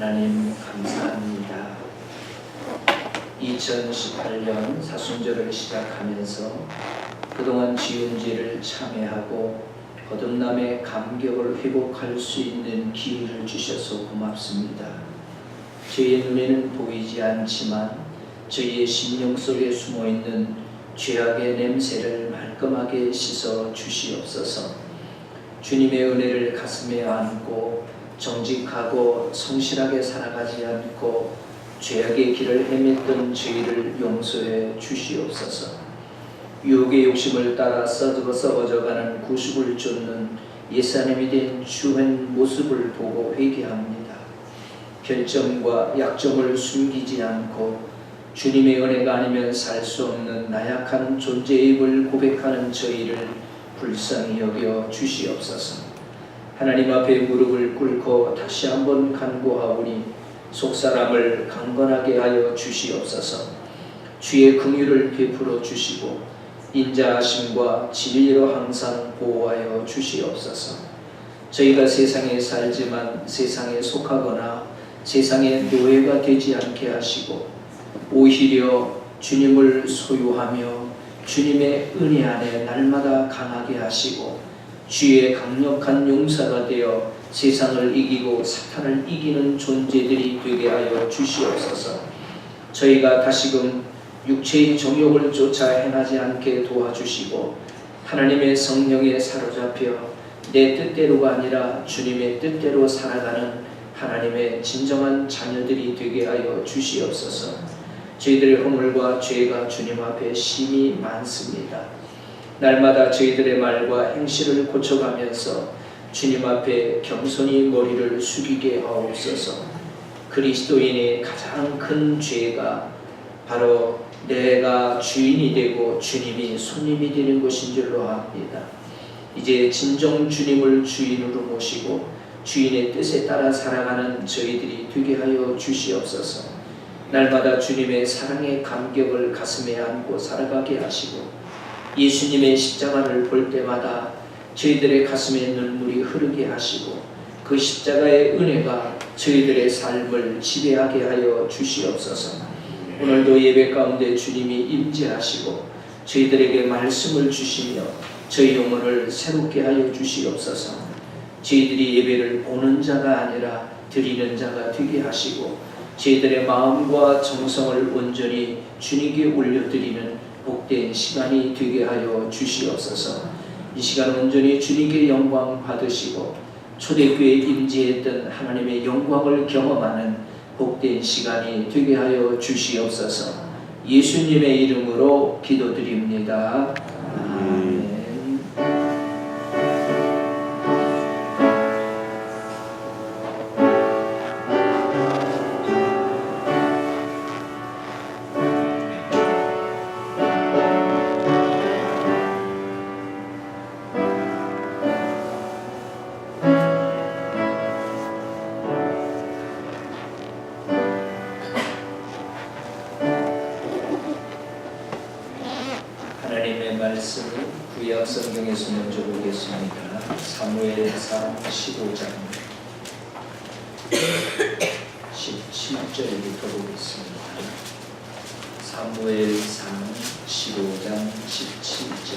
하나님 감사합니다. 2018년 사순절을 시작하면서 그동안 지은 죄를 참회하고 거듭남의 감격을 회복할 수 있는 기회를 주셔서 고맙습니다. 저희의 눈에는 보이지 않지만 저희의 심령 속에 숨어 있는 죄악의 냄새를 말끔하게 씻어 주시옵소서. 주님의 은혜를 가슴에 안고 정직하고 성실하게 살아가지 않고 죄악의 길을 헤맸던 저희를 용서해 주시옵소서. 유혹의 욕심을 따라 썩어 썩어져가는 구습을 쫓는 예사님이 된 주의 모습을 보고 회개합니다. 결점과 약점을 숨기지 않고 주님의 은혜가 아니면 살 수 없는 나약한 존재의 입을 고백하는 저희를 불쌍히 여겨 주시옵소서. 하나님 앞에 무릎을 꿇고 다시 한번 간구하오니 속사람을 강건하게 하여 주시옵소서. 주의 긍휼을 베풀어 주시고 인자하심과 진리로 항상 보호하여 주시옵소서. 저희가 세상에 살지만 세상에 속하거나 세상의 노예가 되지 않게 하시고 오히려 주님을 소유하며 주님의 은혜 안에 날마다 강하게 하시고 주의 강력한 용사가 되어 세상을 이기고 사탄을 이기는 존재들이 되게 하여 주시옵소서. 저희가 다시금 육체의 정욕을 쫓아 행하지 않게 도와주시고 하나님의 성령에 사로잡혀 내 뜻대로가 아니라 주님의 뜻대로 살아가는 하나님의 진정한 자녀들이 되게 하여 주시옵소서. 저희들의 허물과 죄가 주님 앞에 심히 많습니다. 날마다 저희들의 말과 행실을 고쳐가면서 주님 앞에 겸손히 머리를 숙이게 하옵소서. 그리스도인의 가장 큰 죄가 바로 내가 주인이 되고 주님이 손님이 되는 것인 줄로 압니다. 이제 진정 주님을 주인으로 모시고 주인의 뜻에 따라 살아가는 저희들이 되게 하여 주시옵소서. 날마다 주님의 사랑의 감격을 가슴에 안고 살아가게 하시고 예수님의 십자가를 볼 때마다 저희들의 가슴에 눈물이 흐르게 하시고 그 십자가의 은혜가 저희들의 삶을 지배하게 하여 주시옵소서. 오늘도 예배 가운데 주님이 임재하시고 저희들에게 말씀을 주시며 저희 영혼을 새롭게 하여 주시옵소서. 저희들이 예배를 보는 자가 아니라 드리는 자가 되게 하시고 저희들의 마음과 정성을 온전히 주님께 올려드리는 복된 시간이 되게 하여 주시옵소서. 이 시간 온전히 주님께 영광 받으시고 초대교회 임재했던 하나님의 영광을 경험하는 복된 시간이 되게 하여 주시옵소서. 예수님의 이름으로 기도드립니다. 아멘. 말씀을 구약 성경에서 먼저 보겠습니다. 사무엘상 15장 17절부터 보겠습니다. 사무엘상 15장 17절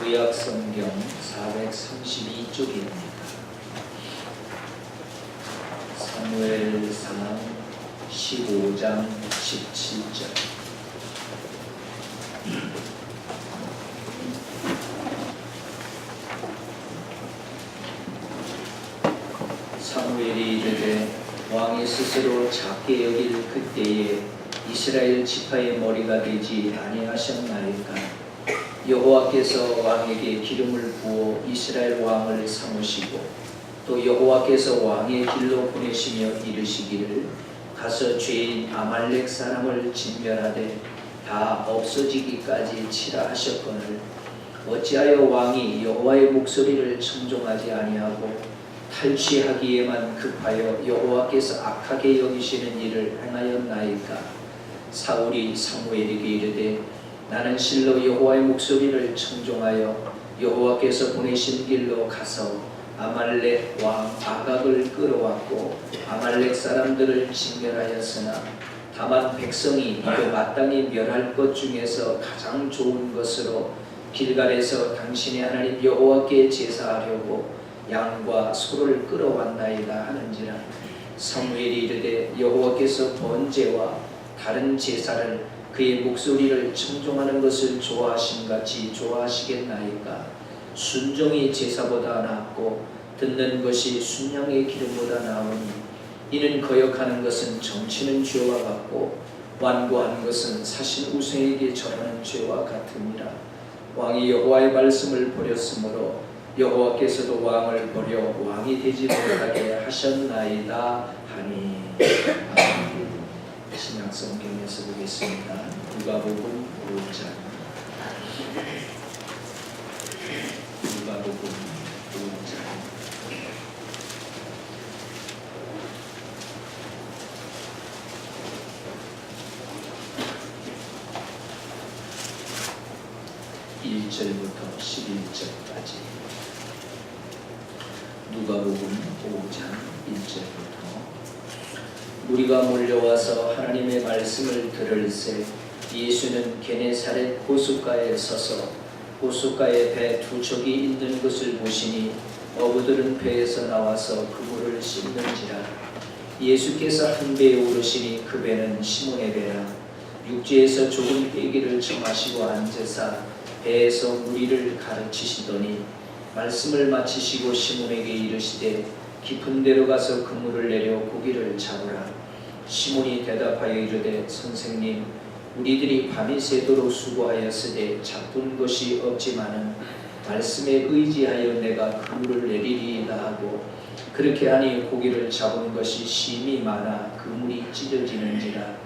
구약 성경 432쪽입니다. 사무엘상 15장 17절 사무엘이 이르되 왕이 스스로 작게 여길 그때에 이스라엘 지파의 머리가 되지 아니하셨나이까? 여호와께서 왕에게 기름을 부어 이스라엘 왕을 삼으시고 또 여호와께서 왕의 길로 보내시며 이르시기를 가서 죄인 아말렉 사람을 진멸하되 다 없어지기까지 치라 하셨거늘 어찌하여 왕이 여호와의 목소리를 청종하지 아니하고 탈취하기에만 급하여 여호와께서 악하게 여기시는 일을 행하였나이까? 사울이 사무엘에게 이르되 나는 실로 여호와의 목소리를 청종하여 여호와께서 보내신 길로 가서 아말렉 왕 아각을 끌어왔고 아말렉 사람들을 진멸하였으나 다만 백성이 이거 마땅히 멸할 것 중에서 가장 좋은 것으로 길갈에서 당신의 하나님 여호와께 제사하려고 양과 소를 끌어왔나이다 하는지라 사무엘이 이르되 여호와께서 번제와 다른 제사를 그의 목소리를 청종하는 것을 좋아하신 같이 좋아하시겠나이까? 순종이 제사보다 낫고 듣는 것이 순양의 기름보다 나으니 이는 거역하는 것은 정치는 죄와 같고 완고한 것은 사신 우생에게 절하는 죄와 같으니라. 왕이 여호와의 말씀을 버렸으므로 여호와께서도 왕을 버려 왕이 되지 못하게 하셨나이다 하니 아멘. 신약 성경에서 보겠습니다. 누가복음 5장 1절부터 11절까지. 누가복음 5장 1절부터. 우리가 몰려와서 하나님의 말씀을 들을새 예수는 게네사렛 호숫가에 서서 호숫가에 배 두 척이 있는 것을 보시니 어부들은 배에서 나와서 그물을 씻는지라. 예수께서 한 배에 오르시니 그 배는 시몬의 배라. 육지에서 조금 빼기를 정하시고 앉으사 배에서 무리를 가르치시더니 말씀을 마치시고 시몬에게 이르시되 깊은 데로 가서 그물을 내려 고기를 잡으라. 시몬이 대답하여 이르되 선생님 우리들이 밤이 새도록 수고하였으되 잡은 것이 없지만은 말씀에 의지하여 내가 그물을 내리리이다 하고 그렇게 하니 고기를 잡은 것이 심이 많아 그물이 찢어지는지라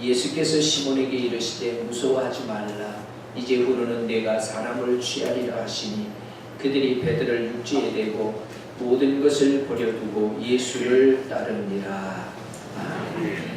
예수께서 시몬에게 이르시되 무서워하지 말라 이제부로는 내가 사람을 취하리라 하시니 그들이 배들을 육지에 대고 모든 것을 버려두고 예수를 따르니라. 아멘.